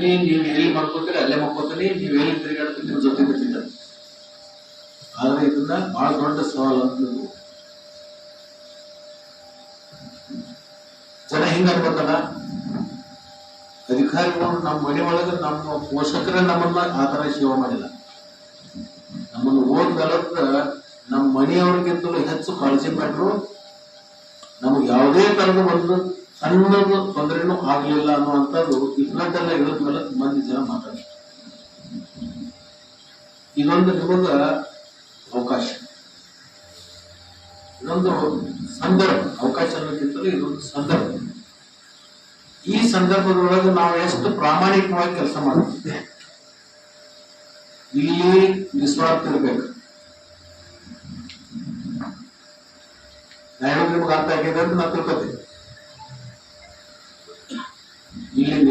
ನೀವು ಎಲ್ಲಿ ಮಾಡ್ಕೋತೀರಿ, ಅಲ್ಲೇ ಮಾಡ್ಕೋತೀರಿ, ನೀವು ಎಲ್ಲಿ ತಿರುಗಾಡ್ತೀರಿ ನಿಮ್ಮ ಜೊತೆ ಬಿಟ್ಟಿದ್ದಾರೆ. ಆದ್ರೆ ಇದನ್ನ ಬಹಳ ದೊಡ್ಡ ಸವಾಲು ಅಂತ. ಜನ ಹಿಂಗ ಅಧಿಕಾರಿಗಳು ನಮ್ಮ ಮನೆ ಒಳಗೆ ನಮ್ಮ ಪೋಷಕರೇ ನಮ್ಮನ್ನ ಆ ಥರ ಸೇವೆ ಮಾಡಿಲ್ಲ. ನಮ್ಮನ್ನು ಓದ್ ನಮ್ಮ ಮನೆಯವ್ರಿಗಿಂತಲೂ ಹೆಚ್ಚು ಕಾಳಜಿ ಪಟ್ಟರು ನಮಗೆ ಯಾವುದೇ ತರದ ಒಂದು ಸಣ್ಣದು ತೊಂದರೆನೂ ಆಗ್ಲಿಲ್ಲ ಅನ್ನುವಂಥದ್ದು ಇಪ್ಪತ್ತೆಲ್ಲ ಹೇಳಿದ್ಮೇಲೆ ಮೇಲೆ ಮಂದಿ ಜನ ಮಾತಾಡ್ತಾರೆ. ಇದೊಂದು ನಿಮಗ ಅವಕಾಶ. ಇದೊಂದು ಸಂದರ್ಭ, ಅವಕಾಶ ಅನ್ನೋಕ್ಕಿಂತಲೂ ಇದೊಂದು ಸಂದರ್ಭ. ಈ ಸಂದರ್ಭದೊಳಗೆ ನಾವು ಎಷ್ಟು ಪ್ರಾಮಾಣಿಕವಾಗಿ ಕೆಲಸ ಮಾಡ್ತೀವಿ. ಇಲ್ಲಿ ನಿಸ್ವಾರ್ಥ ಇರ್ಬೇಕು. ನಾನು ನಿಮ್ಗೆ ಅರ್ಥ ಆಗಿದೆ ಅಂತ ನಾ ತಿಳ್ಕೊತೀನಿ.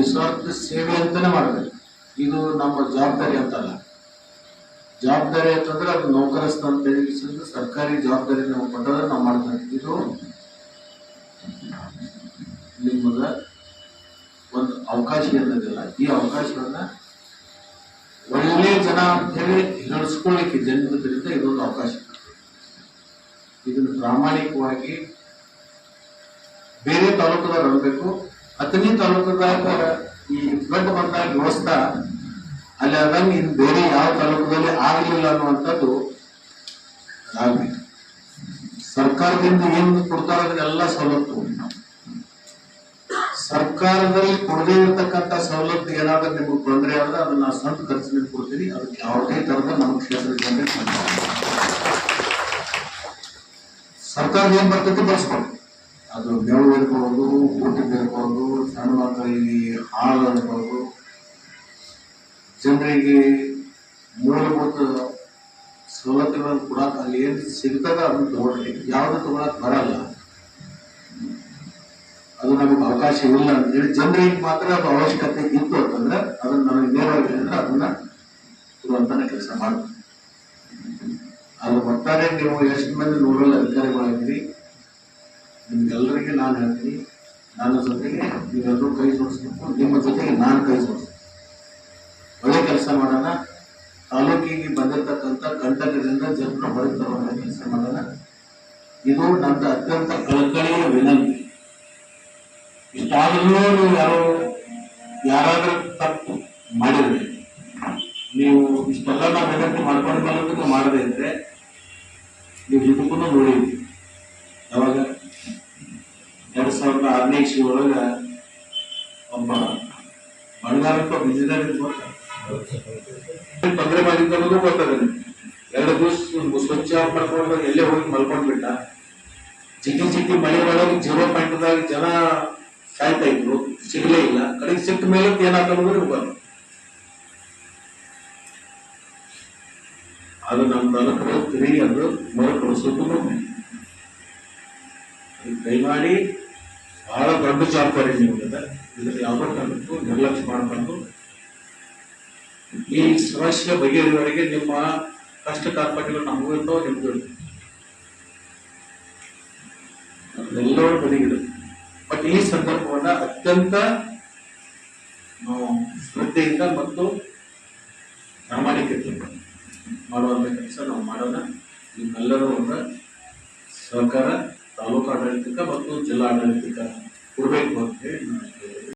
ನಿಸ್ವಾರ್ಥ ಸೇವೆ ಅಂತಾನೆ ಮಾಡಬೇಕು ಇದು ನಮ್ಮ ಜವಾಬ್ದಾರಿ ಅಂತಲ್ಲ. ಜವಾಬ್ದಾರಿ ಅಂತಂದ್ರೆ ಅದು ನೌಕರಸ್ಥ ಅಂತ ಹೇಳಿ ಸರ್ಕಾರಿ ಜವಾಬ್ದಾರಿ ನಾವು ಕೊಟ್ಟರೆ ನಾವು ಮಾಡ್ತಾರೆ ಇದು ನಿಮ್ಮದ ಒಂದು ಅವಕಾಶ ಇರೋದಿಲ್ಲ ಈ ಅವಕಾಶವನ್ನ ಒಳ್ಳೆ ಜನ ಅಂತ ಹೇಳಿ ನಡೆಸ್ಕೊಳ್ಳಿಕ್ಕೆ ಜನರಿಂದ ಇದೊಂದು ಅವಕಾಶ. ಇದನ್ನು ಪ್ರಾಮಾಣಿಕವಾಗಿ ಬೇರೆ ತಾಲೂಕದವ್ರು ಅನ್ಬೇಕು. ಹತ್ತನೇ ತಾಲೂಕದಾಗ ಈ ಫ್ಲಡ್ ಬಂದಾಗ ವ್ಯವಸ್ಥೆ ಅಲ್ಲಿ ಆದಂಗೆ ಇನ್ನು ಬೇರೆ ಯಾವ ತಾಲೂಕದಲ್ಲಿ ಆಗಲಿಲ್ಲ ಅನ್ನುವಂಥದ್ದು ಸರ್ಕಾರದಿಂದ ಏನು ಕೊಡ್ತಾರ ಎಲ್ಲಾ ಸವಲತ್ತು. ಸರ್ಕಾರದಲ್ಲಿ ಕೊಡದೇ ಇರತಕ್ಕಂತ ಸವಲತ್ತು ಏನಾದ್ರೂ ನಿಮಗೆ ತೊಂದರೆ ಆದ್ರೆ ಅದನ್ನ ನಾನು ಸ್ವಂತ ಖರ್ಚಿನಲ್ಲಿ ಕೊಡ್ತೀನಿ. ಅದಕ್ಕೆ ಯಾವುದೇ ತರದ ನಮ್ಮ ಕ್ಷೇತ್ರದ. ಸರ್ಕಾರದ ಏನ್ ಬರ್ತೈತಿ ಬಳಸ್ಕೊಂಡು ಅದು ಬೆವರು ಇರ್ಬೋದು ಊಟಕ್ಕೆ ಇರ್ಬೋದು ಸಣ್ಣ ಮಕ್ಕಳಿಗೆ ಹಾಲು ಇರ್ಬೋದು ಜನರಿಗೆ ಮೂಲಭೂತ ಸವಲತ್ತುಗಳನ್ನು ಕೂಡ ಅಲ್ಲಿ ಏನು ಸಿಗ್ತದ ಅದನ್ನು ತಗೊಳ್ಳಿ. ಯಾವ್ದು ತಗೊಳಕ್ ಬರಲ್ಲ. ಅದು ನಮಗೆ ಅವಕಾಶ ಇಲ್ಲ ಅಂತೇಳಿ ಜನರಿಗೆ ಮಾತ್ರ ಅದು ಅವಶ್ಯಕತೆ ಇತ್ತು ಅಂತಂದ್ರೆ ಅದನ್ನ ನಮಗೆ ನೇರವಾಗಿ ಹೇಳಿದ್ರೆ ಅದನ್ನ ಕೊಡುವಂತಾನೆ ಕೆಲಸ ಮಾಡ್ತೀವಿ. ಅದು ಒಟ್ಟಾರೆ ನೀವು ಎಷ್ಟು ಮಂದಿ ನೋಡಲು ಅಧಿಕಾರಿಗಳಾಗಿರಿ ನಿಮ್ಗೆಲ್ಲರಿಗೆ ನಾನು ಹೇಳ್ತೀನಿ. ನನ್ನ ಜೊತೆಗೆ ನೀವೆಲ್ಲರೂ ಕೈ ಜೋಡಿಸ್ಬೇಕು. ನಿಮ್ಮ ಜೊತೆಗೆ ನಾನು ಕೈ ಜೋಡಿಸ್ತೀನಿ. ಒಳ್ಳೆ ಕೆಲಸ ಮಾಡೋಣ. ತಾಲೂಕಿಗೆ ಬಂದಿರತಕ್ಕಂಥ ಕಂಟಕದಿಂದ ಜನರು ಹೊರಗೆ ತರುವಂಥ ಕೆಲಸ ಮಾಡೋಣ. ಇದು ನನ್ನ ಅತ್ಯಂತ ಕಳಕಳಿಯ ವಿನಂತಿ. ಇಷ್ಟಾದರೂ ನೀವು ಯಾರು, ಯಾರಾದರೂ ತಪ್ಪು ಮಾಡಿದ್ರೆ, ನೀವು ಇಷ್ಟೆಲ್ಲ ನಾವು ವಿನಂತಿ ಮಾಡ್ಕೊಂಡು ಬಂದು ಮಾಡದೇ ಇದ್ರೆ, ನೀವು ಇದಕ್ಕೂ ನೋಡಿದ್ರಿ ಯಾವಾಗ? ಸಾವಿರದ ಆರನೇ ಇಸ್ವಿ ಒಳಗ ಒಬ್ಬ ಒಬ್ಬ ಇಂಜಿನಿಯರ್ ತೊಂದರೆ ಮಾಡಿದ್ದು ಅನ್ನೋದು ಗೊತ್ತದೆ. ಎರಡು ದಿವಸ ಸ್ವಚ್ಛ ಮಾಡ್ಕೊಂಡು ಎಲ್ಲೇ ಹೋಗಿ ಮಲ್ಕೊಂಡ್ಬಿಟ್ಟ. ಜಿಗ್ಗಿ ಚಿಕ್ಕಿ ಮಳೆ ಒಳಗೆ ಜೀರೋ ಪಾಯಿಂಟ್ದಾಗ ಜನ ಸಾಯ್ತಾ ಇದ್ರು. ಸಿಗಲೇ ಇಲ್ಲ. ಕಡೆಗೆ ಸಿಕ್ಕ ಮೇಲೆ ಏನಾಗ್ತದೆ ಗೊತ್ತು ಅದು ನಮ್ಮ ತನಕ ತಿರುಗಿ ಅದು ಮರುಕಳಿಸೋದು ದಯಮಾಡಿ ಬಹಳ ದೊಡ್ಡ ಜವಾಬ್ದಾರಿ ನಿಮಗೆ ಇದರಲ್ಲಿ ಯಾವುದೋ ಕಾರಣಕ್ಕೂ ನಿರ್ಲಕ್ಷ್ಯ ಮಾಡಬಾರ್ದು. ಈ ಸಮಸ್ಯೆ ಬಗೆಹರಿವರೆಗೆ ನಿಮ್ಮ ಕಷ್ಟ ಕಾರ್ಪಣ್ಯಗಳು ನಮಗೂ ಇರ್ತಾವ ಅದೆಲ್ಲವೂ ಬದಿಗಿಡುತ್ತೆ ಬಟ್ ಈ ಸಂದರ್ಭವನ್ನ ಅತ್ಯಂತ ನಾವು ಶ್ರದ್ಧೆಯಿಂದ ಮತ್ತು ಪ್ರಾಮಾಣಿಕತೆ ಮಾಡುವಂತ ಕೆಲಸ ನಾವು ಮಾಡೋಣ. ನಿಮ್ಮೆಲ್ಲರೂ ಒಂದು ಸಹಕಾರ ತಾಲೂಕು ಆಡಳಿತಕ್ಕೆ ಮತ್ತು ಜಿಲ್ಲಾ ಆಡಳಿತಕ್ಕೆ ಕೊಡಬೇಕು ಅಂತ ಹೇಳಿ ನಾನು